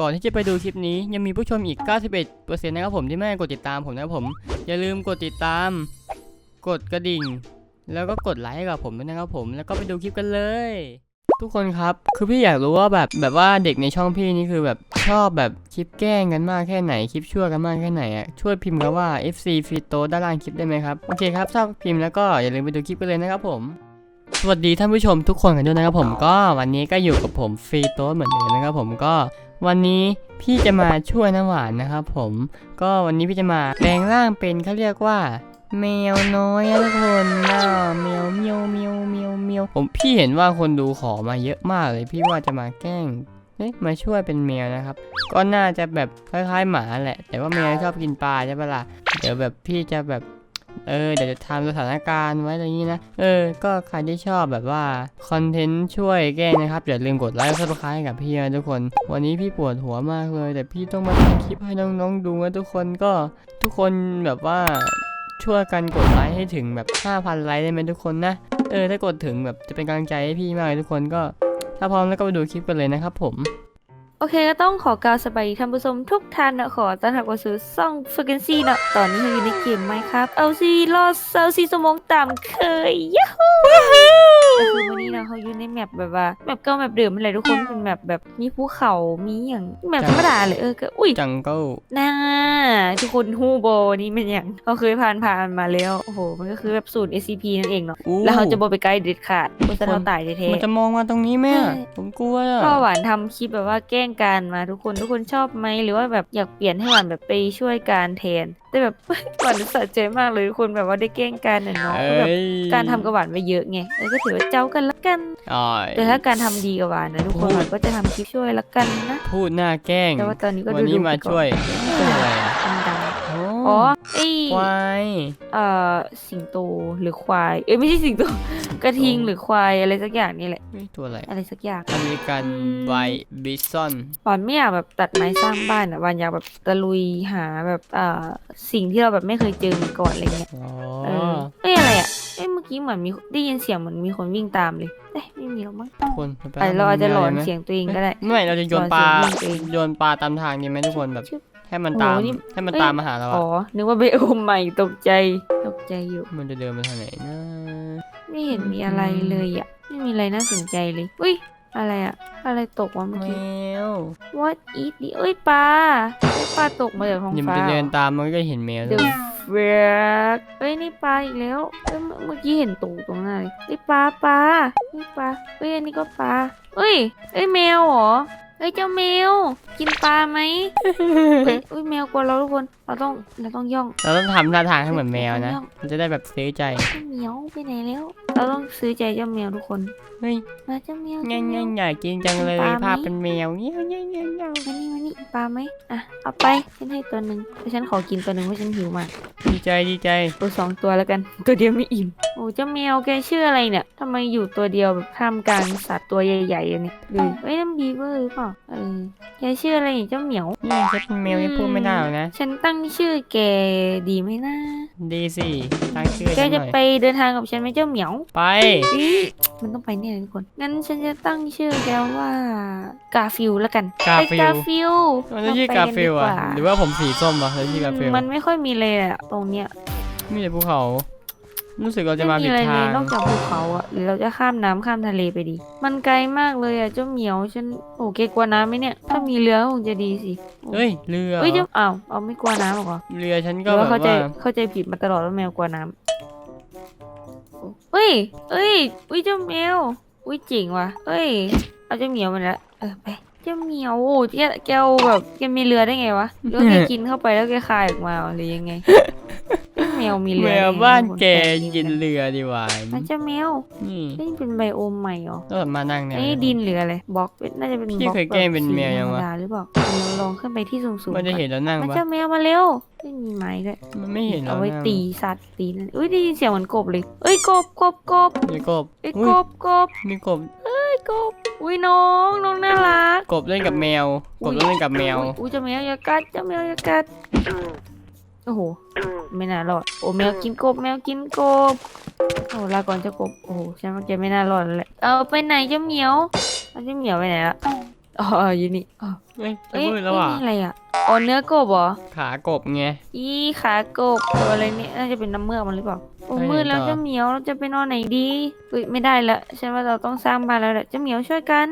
ก่อนที่จะไปดูคลิปนี้ยังมีผู้ชมอีก 91%นะครับผมที่ไม่กดติดตามผมนะครับผม อย่าลืมกดติดตาม กดกระดิ่ง แล้วก็กดไลค์ให้กับผมด้วยนะครับผม แล้วก็ไปดูคลิปกันเลย ทุกคนครับ คือพี่อยากรู้ว่าแบบแบบว่าเด็กในช่องพี่นี่คือแบบชอบแบบคลิปแกล้งกันมากแค่ไหนคลิปชั่วกันมากแค่ไหนอะช่วยพิมพ์คำว่า FC f i t o ด้านล่างคลิปได้ไหมครับโอเคครับถ้าพิมพ์แล้วก็อย่าลืมไปดูคลิปกันเลยนะครับผมสวัสดีท่านผู้ชมทุกคนกันด้วยนะครับผมก็วันนี้ก็อยู่กับผมฟรีโต้เหมือนเดิมนะครับผมก็ วันนี้พี่จะมาช่วยน้ำหวานนะครับผม ก็วันนี้พี่จะมาแปลงร่างเป็นเขาเรียกว่าแมวน้อยทุกคนน่าแมวเมียวเมียวเมียวเมียวผมพี่เห็นว่าคนดูขอมาเยอะมากเลยพี่ว่าจะมาแกล้งเอ๊ะมาช่วยเป็นแมวนะครับ ก็น่าจะแบบคล้ายๆหมาแหละ แต่ว่าแมวชอบกินปลาใช่ปะล่ะเดี๋ยวแบบพี่จะแบบ เออเดี๋ยวจะทำสถานการณ์ไว้อะไรอย่างนี้นะ เออ ก็ใครที่ชอบแบบว่าคอนเทนต์ช่วยแก้นะครับ อย่าลืมกดไลค์ซับสไครต์กับพี่นะทุกคน วันนี้พี่ปวดหัวมากเลย แต่พี่ต้องมาทำคลิปให้น้องๆดูนะทุกคนก็ทุกคนแบบว่าช่วยกันกดไลค์ให้ถึงแบบ 5,000 ไลค์ได้ไหมทุกคนนะ เออถ้ากดถึงแบบจะเป็นกำลังใจให้พี่มากเลยทุกคนก็ ถ้าพร้อมแล้วก็ไปดูคลิปกันเลยนะครับผม อเคก็ต้องขอกล่าวสบายท่านผู้ชมทุกท่านนะขอต้อนรับเข้าสู่ซ่องฟ r ก q นซี่นาะตอนนี้อยู่ในเกมไหมครับ เอาซีรอดเอาซีสมองตามเคยยะ ฮูก็คือวันนี้นะเขาอยู่ในแมปแบบว่าแมปเก่าแมปเดิมอะไรทุกคนเป็นแมปแบบมีภูเขามีอย่างแมปธรรมดาเลยเออก็อุ้ยจังเกิลน่าทุกคนฮูโบนี่มันอย่างเขาเคยผ่านผ่านมาแล้วโอ้โหมันก็คือแบบสูตร SCP นั่นเองเนาะอู้แล้วเขาจะบอไปไกลเด็ดขาดเพราะฉะนั้นเราตายแท้มันๆจะมองมาตรงนี้ไหมอะใช่ผมกลัวอะก็หวานทำคลิปแบบว่าแกล้งการมาทุกคนทุกคนชอบไหมหรือว่าแบบอยากเปลี่ยนให้หวานแบบไปช่วยการแทน แต่แบบ หวานสะใจมากเลยทุกคนแบบว่าได้แกล้งการน่ะเนาะเอ้ก็แบบยการทำกับหวานไปเยอะไงเออก็ถือว่าเจ้ากันละกันอ๋อ แต่ถ้าการทำดีกับหวานนะทุกคนพูดหวานก็จะทำคลิปช่วยละกันนะพูดหน้าแกล้งแต่ว่าตอนนี้ก็วันดูนี้ดูมาช่วยเป็นอะไรอะดังโอ้ๆอ๋อไอควายเอ่อสิงโตหรือควาย เอ้ยไม่ใช่สิงโตกระทิงหรือควายอะไรสักอย่างนี่แหละนี่ตัวอะไรอะไรสักอย่างอเมริกันอืมไวบิซอนหวานไม่อยากแบบตัดไม้สร้างบ้านอะหวานอยากแบบตะลุยหาแบบอ่าสิ่งที่เราแบบไม่เคยเจอมาก่อนอะไรเงี้ยอ๋อเออเอ้ยอะไรอะเอ้ยเมื่อกี้เหมือนมีได้ยินเสียงเหมือนมีคนวิ่งตามเลยเอ้ยไม่มีหรอกมั้งทุกคนไปอาจเราอาจจะหลอนไหมเสียงตัวเองก็ได้ ไม่เราจะโยนปลาหลอนเสียงวิ่งตัวเองโยนปลาตามทางดีไหมทุกคนแบบชึบ ให้มันตามโอ้โหนี่ให้มันเอ้ย ตามมาหาเราอ๋ออะนึกว่าเบโอมใหม่ตกใจตกใจอยู่ มันจะเดินไปทางไหนนะไม่เห็นมีอะไรเลยอะ ไม่มีอะไรน่าสนใจเลย อุ้ย อะไรอะ อะไรตกวะเมื่อแมกี้ ว what is the เอ้ยปลาเอ้ยปลาตกมาจากท้องอย่าฟ้าไปเหรเดิอนตามมันก็เห็นแมวเดแล้วอะเฟกเอ้ยนี่ปลาอีกแล้วเอ้ยเมื่อเมื่อกี้เห็นตูตรงหน้าเลยนี่ปลาปลานี่ปลาเอ้ยอันนี้ก็ปลาเอ้ยเอ้ยแมวเหรอ เฮ้ยเจ้าแมว กินปลาไหมเอ้ยเอ้ยแมวกลัวเราทุกคนเราต้องเราต้องย่องเราต้องทำท่าทางให้เหมือนแมวนะไม่ต้องมันจะได้แบบซื้อใจเจ้าเหมียวไปไหนแล้ว เราต้องซื้อใจเจ้าแมวทุกคนเฮ้ยมาเจ้าแมวง่าเจ้ายแมง่าวยอยากกินจังเลยปลาไหม ภาพเป็นแมวเงี้ยเงี้ยเงี้ยเงี้ยมานี่มานี่ปลาไหมอะเอาไปฉันให้ตัวหนึ่งแต่ฉันขอกินตัวหนึ่งเพราะฉันหิวมากดีใจดีใจตัวสองตัวแล้วกัน ตัวเดียวไม่อิ่มโอ้เจ้าแมวแกชื่ออะไรเนี่ยทำไมอยู่ตัวเดียวแบบท่ามกลางสัตว์ตัวใหญ่ๆอันนี้ดูเอ้ยน้ำบีเวอร์หรือเปล่าเออแกชื่ออะไรนี่เจ้าเหมียว นี่ฉันเป็นแมวยังพูดไม่ได้หรอกนะ ฉันตั้งชื่อแกดีไหมนะ ดีสิตั้งชื่อแกฉันหจะน่อยไปเดินทางกับฉันไหมเจ้าเหมียวไป อีมันต้องไปเนี่ยทุกคน งั้นฉันจะตั้งชื่อแกว่ากาฟิลแล้วกันกาไอ้ฟิกาลฟิลมันจะชื่อกาฟิลอะ หรือว่าผมสีส้มอะแล้วชื่อกาฟิลมันไม่ค่อยมีเลยอะตรงเนี้ย มีแต่ภูเขา รู้สึกเราจะมาไม่มีผิดอะไรเลทายงนอกจากภูเขาอะหรือเราจะข้ามน้ำข้ามทะเลไปดี มันไกลมากเลยอะเจ้าเหมียวฉันโอ้แกกลัวน้ำไหมเนี่ย ถ้ามีเรือก็คงจะดีสิเฮ้ยเรือเอ้ยเจ้าอ้าวเอาไม่กลัวน้ำหรอกเหรอเรือฉันหก็รือแบว่าบเข้าใจว่าเข้าใจผิดมาตลอดว่าแมวกลัวน้ำเอ้ยเอ้ยอุ้ยเจ้าแมวอุ้ยจริงว่ะเอ้ย เอาเจ้าเหมียวมาแล้วเออไปเจ้าเหมียวโอ้แกแกเอาแบบแกมีเรือได้ไงวะหรือว่าแกกินเข้าไปแล้วแกคายออกมาหรือยังไงเจ้า แมวมีเรือแมได้วไงบ้านทุคแกปลจริงๆกินเรือดีกว่ามันเจ้าแมวนี่นี่เป็นไบโอมใหม่เหรอต้องมานั่งเนี่ยไอ้ดินหรืออะไรบล็อกเป็นน่าจะเป็นพี่บล็อกเคยแกล้งเป็นแมวยังวะธรรมดาหรือเปล่าเราลองขึ้นไปที่สูงๆมันจะเห็นเรานั่งมันปะเจ้าแมวมาเร็วไม่มีไม้ด้วยมันไม่เห็นเราเอาไว้นั่งตีสัตว์ตีนั่นอุ้ยได้ยินเสียงเหมือนกบเลยเอ้ยกบกบกบมีกบเอ้ยอุ้กยบกบมีกบเอ้ยกบอุ้ยน้องน้องน่ารักกบเล่นกับแมวกบเล่นกับแมวอุ้ยเจ้าแมวอย่ากัดเจ้าแมวอย่ากัด โอ้โห ไม่น่ารอด โอ้แมวกินกบ แมวกินกบ โอ้ลาก่อนเจ้ากบ โอ้โหฉันว่าแกไม่น่ารอดแล้วแหละเอาไปไหนเจ้าเหมียวเอาเจ้าเหมียวไปไหนละอ๋ออยู่นี่อ๋อเฮ้ยจะเอ้ยมืดแล้วอะ นี่อะไรอะอ๋อเนื้อกบเหรอ ขากบไง อีขากบตัวอะไรเนี่ยน่าจะเป็นน้ำเมือกมันหรือเปล่าโอ้ไปไหนมืดแล้วต่อ เจ้าเหมียวเราจะไปนอนไหนดีอุ้ยไม่ได้ละฉันว่าเราต้องสร้างบ้านแล้วแหละเจ้าเหมียวช่วยกัน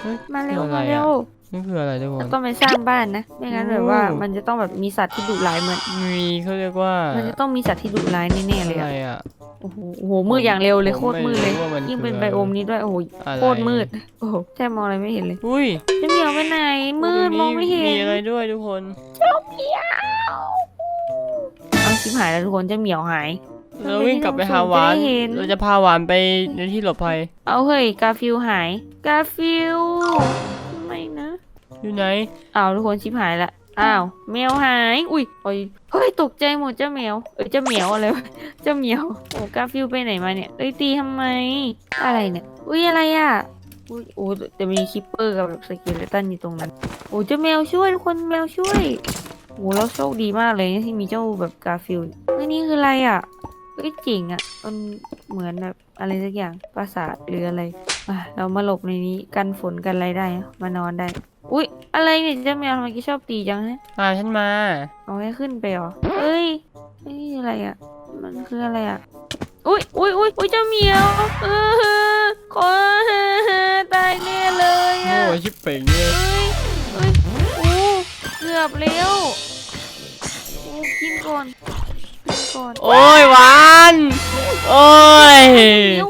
เฮ้ยมาเร็วคืออะไรมาเร็อะว นี่คืออะไรทุกคเราน ต้องไปสร้างบ้านนะ ไม่งั้นแบบว่าโอ้มันจะต้องแบบมีสัตว์ที่ดุร้ายเหมือน มีเขาเรียกว่ามันจะต้องมีสัตว์ที่ดุร้ายแน่ๆเลยอะอะไรอะ โอ้โหโอ้โหมืดอย่างเร็วเลยผมโคตรมืดเลยไรู้ว่ามันยิ่งเป็นคือไบโอมนี้ด้วย โอ้โห อะไร โคตรมืด โอ้โหแทบมองอะไรไม่เห็นเลยอุ้ยเจ้าเหมียวไปไหน มืดตรงมองไม่เห็นมีอะไรด้วยทุกคนเอาชิบหายแล้วทุกคนเจ้าเหมียวหาย เราวิ่งกลับไปหาหวานจะได้เห็น เราจะพาหวานไปในที่หลบภัย เอาเฮ้ย กาฟิลหาย กาฟิลไม่นะ อยู่ไหน อ้าวทุกคนชิบหายละ อ้าวแมวหาย อุ้ยโอ้ยเฮ้ยตกใจหมดเจ้าแมว เอ้ยเจ้าเหมียวอะไรวะเจ้าเหมียว โอ้กาฟิลไปไหนมาเนี่ยเอ้ยตีทำไม อะไรเนี่ย อุ้ยอะไรอะ อุ้ยโอ้แต่มีคิปเปอร์กับแบบสเกิเลตันอยู่ตรงนั้น โอ้เจ้าแมวช่วยทุกคนแมวช่วยโอ้เราโชคดีมากเลยที่มีเจ้าแบบกาฟิลเฮ้ยนี่คืออะไรอะเฮ้ยจริงอะมันเหมือนแบบอะไรสักอย่างปราสาทหรืออะไรอะเรามาหลบในนี้กันฝนกันอะไรได้อะมานอนได้ อุ๊ย อะไรเนี่ยเจ้าแมวทำไมกี้ชอบตีจังฮะพาฉันมาเอาให้ขึ้นไปเหรอเอ้ยนี่อะไรอะ มันคืออะไรอะ อุ๊ยอุ๊ยอุ๊ยอุ๊ยเจ้าเหมียวเออขอตายแน่เลยโง่อะชิบเป่งเลยเอ้ยเอ้ยโอ้เกือบแล้วโอ้กินก่อนกินก่อน โอ้ยหวานโอ้ย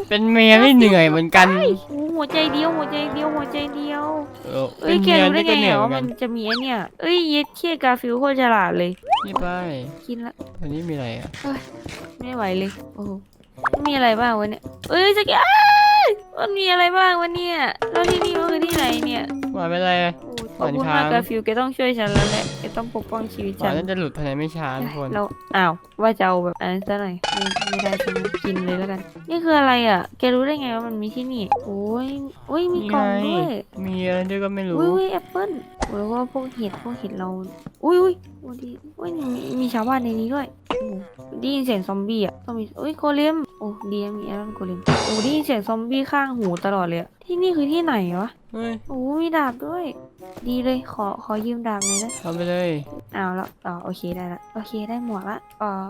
เป็นแมวที่เหนื่อยเหมือนกัน โอ้หัวใจเดียวหัวใจเดียวหัวใจเดียวเออเอ้เป็ยนแกแมวรู้ได้ที่ไงก็เหนื่อยเหรเหอมือนมักันนจะมีไอเนี่ย เอ้ยเย็ดเคียกาฟิลโคตรฉลาดเลย นี่ไปกินละวันนี้มีอะไรอะไม่ไหวเลย โอ้โหมีอะไรบ้างวะเนี่ยเอ้ยสกอ้ายมันมีอะไรบ้างวะเนี่ยแล้วที่นี่มันคือที่ไหนเนี่ยหวานเป็นอะไรโอ้ ขอบคุณหวานมากค้างกาฟิลแกต้องช่วยฉันแล้วแหละแกต้องปกป้องชีวิตหวาฉันนน่าจะหลุดภายในไม่ช้าทุกคนเราอ้าวว่าจะเอาแบบอันนั้นซะหน่อยไม่ไม่ได้ฉันกินเลยแล้วกัน นี่คืออะไรอะ แกรู้ได้ไงว่ามันมีที่นี่โอ้ยโอ้ยมีกล่องด้วยมีอะไรด้วยก็ไม่รู้อุ้ยอุ้ยแอปเปิ้ลโอ้แล้วก็พวกเห็ดพวกเห็ดเราอุ้ยอุ้ยโอ้ดีอุ้ยมีมีชาวบ้านในนี้ด้วยโอ้ได้ยินเสียงซอมบี้อะต้องมีอุ้ยโกเลมโอ้ดีนะมีแอรอนโกเลมโอ้ได้ยินเสียงซอมบี้ข้างหูตลอดเลยอะที่นี่คือที่ไหนวะเฮ้ยโอ้มีดาบด้วย ดีเลยขอขอยืมดาบหน่อยนะเอาไปเลยเอาแล้วอ๋อโอเคได้ละโอเคได้หมวกละเออ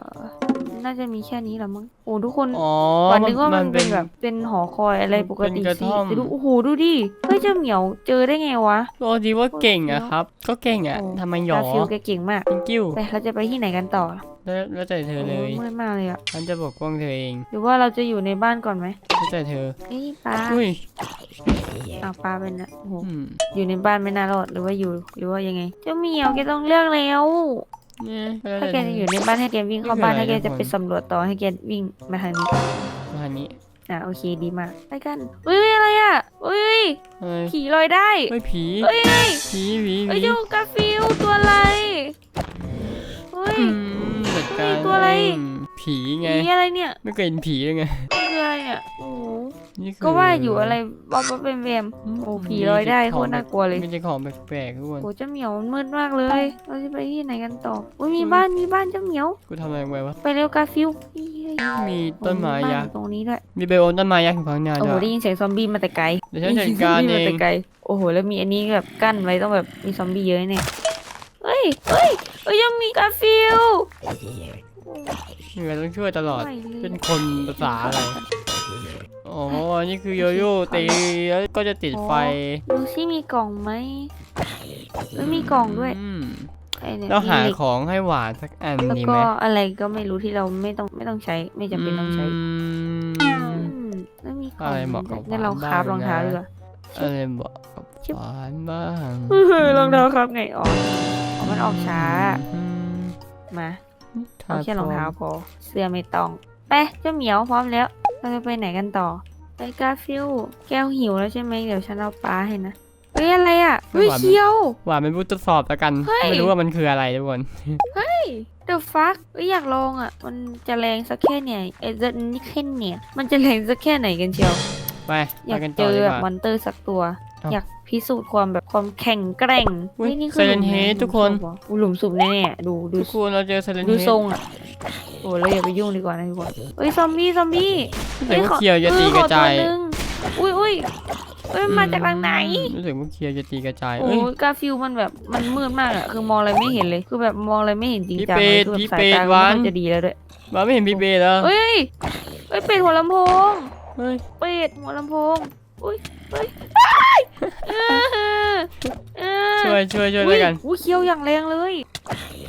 น่าจะมีแค่นี้แหละมั้งโอ้ทุกคนอ๋อก่อนนึกว่ามันเป็เป็นนแบบเป็นหอคอยอะไรปกติเป็นกระสิท่อมแต่ดูโอ้โหดูดิเฮ้ยเจ้าเหมียวเจอได้ไงวะโอ้ดีว่าเก่งอะครับ ก็เก่งอะโอ้ทำไมหยอกาฟิลแกเก่งมาก thank you ไปเราจะไปที่ไหนกันต่อแล้วแล้วแต่เธอเลยโมืดมากเลยอะฉันจะปกป้องเธอเอง หรือว่าเราจะอยู่ในบ้านก่อนไหมแล้วแต่เธอเอ้ยปลาอุ้ย อ้าวปลาเป็นนะโอ้โห อืมอยู่ในบ้านไม่น่ารอดหรือว่าอยู่หรือว่ายังไง เจ้าเหมียวแกต้องเลือกแล้ว เนี่ยแล้วถ้าแต่แกเธจะออยู่ในบ้านให้แกวิ่งเข้านี่คือบ้านอะไรถ้าแกทุกจะคนไปสำรวจต่อให้แกวิ่งมาทางนี้มาทางนี้อะโอเคดีมากไปกันเอ้ยอะไรอะเอ้ยเฮ้ยผีลอยได้เฮ้ยผีเอ้ยเอ้ยผีผีเอ้ยผีเจ้ากาฟิลตัวอะไรเฮ้ย อืมจัดการเฮ้ยตัวอะไร เง ผีไงผีอะไรเนี่ยไม่เคยเห็นผีเลยไงนี่คืออะไรเนี่ยโอ้โหนี่คือก็ว่าอยู่อะไรบ๊อบบ๊อบเป็นแวมมโอ้ผีลอยได้มีโคตรน่ากลัวเลยมีแต่ของแปลกๆทุกคนโอ้เจ้าเหมียวมันมืดมากเลย เราจะไปที่ไหนกันต่ออุ้ยมีอืมบ้านมีบ้านเจ้าเหมียวกูทำอะไรไปวะไปเร็วกาฟิลเฮ้ยมีต้นไม้บ้ายักษ์ตรงนี้ด้วยมีไบโอมต้นไม้ยักษ์อยู่ข้างหน้าโอ้ด้โหวยได้ยินเสียงซอมบี้มาแต่ไกลเดี๋ยวฉันจัดการได้เอยินสียซมบี้มางแต่ไกลโอ้โห แล้วมีอันนี้แบบกั้นไว้ต้องแบบมีซอมบี้เยอะแน่เฮ้ยเฮ้ยเฮ้ยยังมีกาฟิล มีอะไรต้องช่วยตลอดไม่เลยเป็นคนภาษาอะไร อ๋อ นี่คือโยโย่ตีแล้วก็จะติดไฟ ดูซิมีกล่องไหมเอ้ยมีกล่องด้วยอืมไอ้เนี่ยเราหามีเหล็กของให้หวานสักอันแล้วดีก็ไหมอะไรก็ไม่รู้ที่เราไม่ต้องไม่ต้องใช้ ไม่จำเป็นต้องใช้อืมอืมแล้วมีกล่องอะไรเหมาะกับงั้นเราหวานคราฟบ้างรองเท้านะดีกว่าอะไรบอกกับชิบหวานบ้างรองเท้าครับไงอ๋ออ๋อมันออกช้าอืมมา เอาแค่รองเท้าพอ เสื้อไม่ต้อง ไปเจ้าเหมียวพร้อมแล้ว เราจะไปไหนกันต่อ ไปกาฟิลแก้วหิวแล้วใช่ไหมเดี๋ยวฉันเอาปลาให้นะเฮ้ยอะไรอะเฮ้ยเคียวหวานเป็นผู้ทดสอบแล้วกันเฮ้ยไม่รู้ว่ามันคืออะไรทุกคนเดอะฟักเอ้ยอยากลองอะ มันจะแรงสักแค่ไหนเอ้ยจะนี่แค่เนี่ย มันจะแรงสักแค่ไหนกันเชียว ไปอไปยากกันเจต่ออดีแบกบว่ามอนเตอร์สักตัว เอ้าอยากพิสูจน์ความแบบความแข็งแกร่งอุ๊ยเฮ้ยนี่คือ Silent หลุม Head ไหทุกคนหลุมศพแน่ๆดูดูทุกคนเราเจอเซเลนดูเฮทรงอะโอ้เราอย่าไปยุ่งดีกว่านะทุกคนเฮ้ยซอมบี้ซอมบี้เดี๋ยวก็เคียวจะตีออกระจายตัวหนึ่งอุ้ยอุ้ยเอ้ยมันมาจากทางไหน รู้สึกว่าเคลียร์จะตีกระจายโอ้เอ้ยยกาฟิลมันแบบมันมืดมากอะคือมองอะไรไม่เห็นเลย คือแบบมองอะไรไม่เห็นจริงพี่จังเป็เลยดคือพี่แบบสายเป็ดตาหวานมันจะดีแล้วด้วยมาไม่เห็นพี่เบย์เหรอเอ้ยเอ้ยเป็ดหัวลำโพง เฮ้ยเป็ดหัวลำโพง อุ้ยเฮ้ยเออเออ ช่วยช่วยช่วยอุ้ด้วยกันอุ้ยเคี้ยวอย่างแรงเลย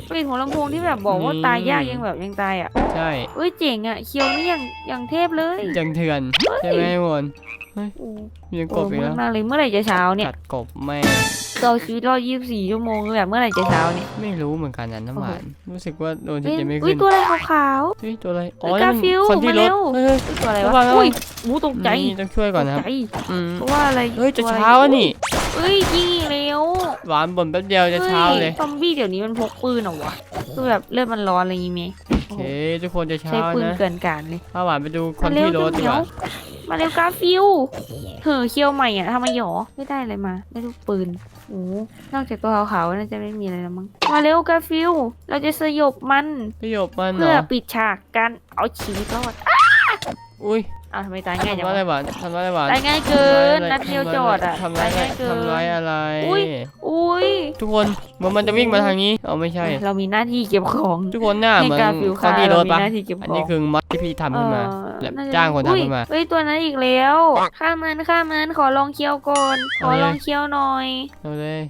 เป็ดหัวลำโพงที่แบบบอกว่านี่ตายยากยังแบบยังตายอะใช่เอ้ยเจ๋งอะเคี้ยวนี่อย่างอย่างเทพเลยจังเถื่อนใช่ไหมวนโอ้มีกโอ้บอีกมืแล้ดวมากเลยเมื่อไหร่จะเช้าเนี่ยกัดกบแม่งเราชีวิตรอด24ชั่วโมงแบบเมื่อไหร่จะเช้าเนี่ยไม่รู้เหมือนกันนะน้ำหวานรู้สึกว่าโดนที่เอ้ยจะไม่อุ้ยขึ้นตัวอะไรขาวเฮ้ยตัวอะไรอ๋อเอ้ยนั่นกาฟิลคนที่รถมาเร็วเฮ้ยๆอุ้ยตัวอะไรระวะวังระวังอุ้ยหมูตกใจนี่ต้องช่วยก่อนนะครับตใจอืมเพราะว่าอะไรเฮ้ยจะตัวอไรเช้าแล้วนี่เอ้ยยิงอีกแล้ว หวานบ่นแป๊บเดียวจะเช้าเลยซอมบี้เดี๋ยวนี้มันพกปืนเหรอวะคือแบบเลือดมันร้อนอะไรอย่างงี้ไหมโอเคทุกคนจะเช้าใช้ปืนนะเกินการเลยพาหวานไปดูคนมาเร็วที่รถเจ้าดีเหมีกยวว่ามาเร็วกาฟิลเห่อเคี้ยวใหม่อะทำไมหยอไม่ได้อะไรมา ได้ลูกปืน โอ้นอกจากตัวขาวๆน่าจะไม่มีอะไรแล้วมั้ง มาเร็วกาฟิลเราจะสยบมัน ประโยคมันเหรเพื่ออปิดฉากการเอาชีวิตรอด อุ้ย อ้าวทำไมตายง่ายจังทำร้ายอะไรวะหวานทำร้ายอะไรหวานตายง่ายเกินทำร้ายอะไรนัดเดียวจอดอะทำร้ายตายอะไรง่ายเกินทำร้ายอะไร อุ๊ยอุ้ยทุกคนเหมือนมันจะวิ่งมาทางนี้เอาไม่ใช่ เรามีหน้าที่เก็บของทุกคนหน้าเหมือนในกาฟิลคนที่รถปะเรามีหน้าที่เก็บของอันนี้คือมัดที่พี่ทำขึ้นมาเออแบบน่จะจ้างคนทำอุ้ยขึ้นมาเฮ้ยตัวนั้นอีกแล้วฆ่ามันฆ่ามันขอลองเคี้ยวก่อนขอเอาเลย ลองเคี้ยวหน่อยเอาเลย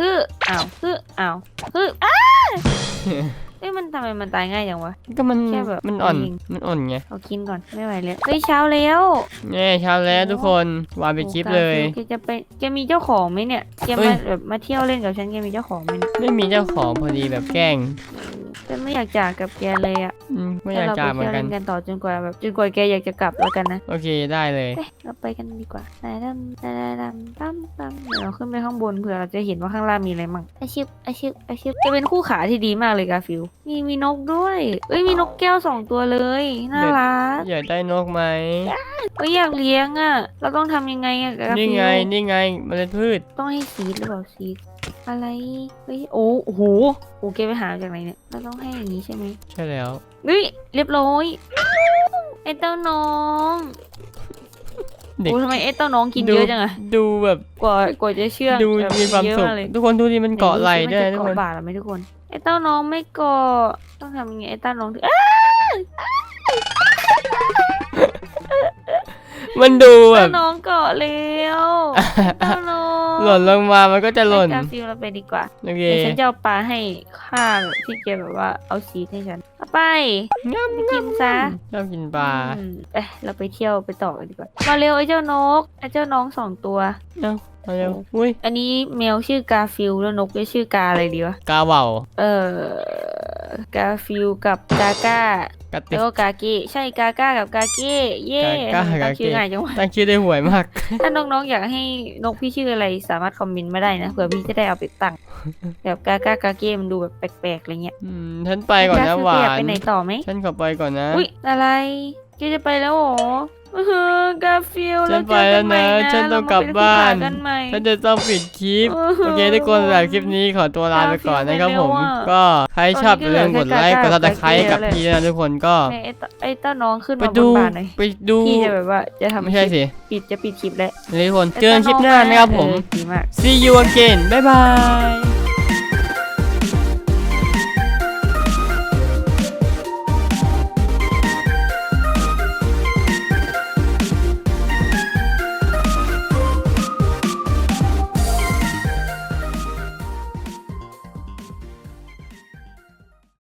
ฮึอ้าวฮึอ้าวฮึอ้า เฮ้ยมันทำไมมันตายง่ายจังวะ ก็มันแค่แบบมันอ่อนเองมันอ่อนไงเอากินก่อนไม่ไหวแล้วเฮ้ยเช้าแล้วแน่เช้าแล้วทุกคนวางไปคลิปเลยโอ้กาฟิแกจะไปแกมีเจ้าของไหมเนี่ยแกเฮ้มาย แบบมาเที่ยวเล่นกับฉันแกมีเจ้าของไหมเนี่ยไม่มีเจ้าของพอดีแบบแกล้งฉันไม่อยากจากกับแกเลยอะอืมไม่อยากจากเหมือนเราไปกัเที่ยวนเล่นกันต่อจนกว่าแบบจนกว่าแกอยากจะกลับแล้วกันนะโอเคได้เลย เอ้ยเราไปกันดีกว่าไหนดำไหนดำตั้มตั้มเดี๋ยวเราขึ้นไปข้างบนเผื่อเราจะเห็นว่าข้างล่างมีอะไรมั่งอาชิบอาชิบอาชิบจะเป็นคู่ขาที่ดีมากเลยกาฟิลมีมีนกด้วย เอ้ยมีนกแก้วสองตัวเลย น่ารักอยากได้นกไหมเอ้ยอยากเลี้ยงอะ เราต้องทำยังไงอะกาฟิลนี่ไงนี่ไงเมล็ดพืช ต้องให้ซีดหรือเปล่าซีดอะไรเฮ้ยโอ้โอ้โหโอ้แกไปหามาจากไหนเนี่ย เราต้องให้อย่างนี้ใช่ไหมใช่แล้วเฮ้ยเรียบร้อยไอ้เต้าน้องเด็กโอ้ทำไมไอ้เต้าน้องกินดูเยอะจังอะดูแบบกว่ากว่าจะเชื่องดูแบบมีความเยอะสุขกเลยทุกคนดูดิมันเกาะไหล่ด้วยไหนทุกสิคมันนจะเกาะบาทหรือไม่ทุกคนไอ้เต้าน้องไม่เกาะต้องทำยังไงไอ้เต้าน้องถึงอ้ามันดูแบเต้าบ น้องเกาะแล้วเต้าน้องหล่นลงมา มันก็จะหล่น ไปกาฟิลเราไปดีกว่า โอเค เดี๋ยวฉันจะเอาปลาให้ข้าแบบที่แกแบบว่าเอาชีสให้ฉันเอาไปงับไปกินซะชอบกินปลาอืมเอ้ยเราไปเที่ยวไปต่อกันดีกว่ามาเร็วไอ้เจ้านกไอ้เจ้าน้องสองตัว มาเร็วอุ้ยอันนี้แมวชื่อกาฟิลแล้วนกจะชื่อกาอะไรดีวะ กาเหว่าเออกาฟิลกับกาก้ากระติแล้วก็กาเก้ใช่กาก้ากับกาเก้เย่กาก้าตั้กางเก้ชื่อง่ายจังวะตั้งชื่อได้ห่วยมาก ถ้าน้องๆอยากให้นกพี่ชื่ออะไรสามารถคอมเมนต์มาได้นะเผื่อพี่จะได้เอาไปตั้งแบบกาก้ากาเก้มันดูแบบแปลกๆอะไรเงี้ยอืมฉันไปก่อนนะกาฟิลหวาแกอยากนไปไหนต่อไหมฉันขอไปก่อนนะอุ้ยอะไรแกจะไปแล้วเหรอ เออกาฟิลฉัเรานเจไปอแล้กัวนใหม่นะนะ ฉันต้องเรกลับมเป็บ้านคู่ขกันใหม่ฉันจะต้องปิดคลิปเออโอเคทุกคนสำหรับคลิปนี้ขอตัวลาไปก่อนนะครับผมไปแล้วอะก็ใครชอบอย่าลืมกดไลค์กตดอนนี้ติดก็ตามเหลือแค่กับกาก้าพี่นะทุกคนก็ไอ้เต้าไอ้เต้าน้องขึ้นไปมาบดูนบ้านหน่อยไปดูพี่จะแบบว่าจะทำไม่ใช่คลิปสิปิดจะปิดคลิปแล้วทุกคนเจอกันคลิปหน้านะครับผมเออดีมาก see you again บ๊ายบาย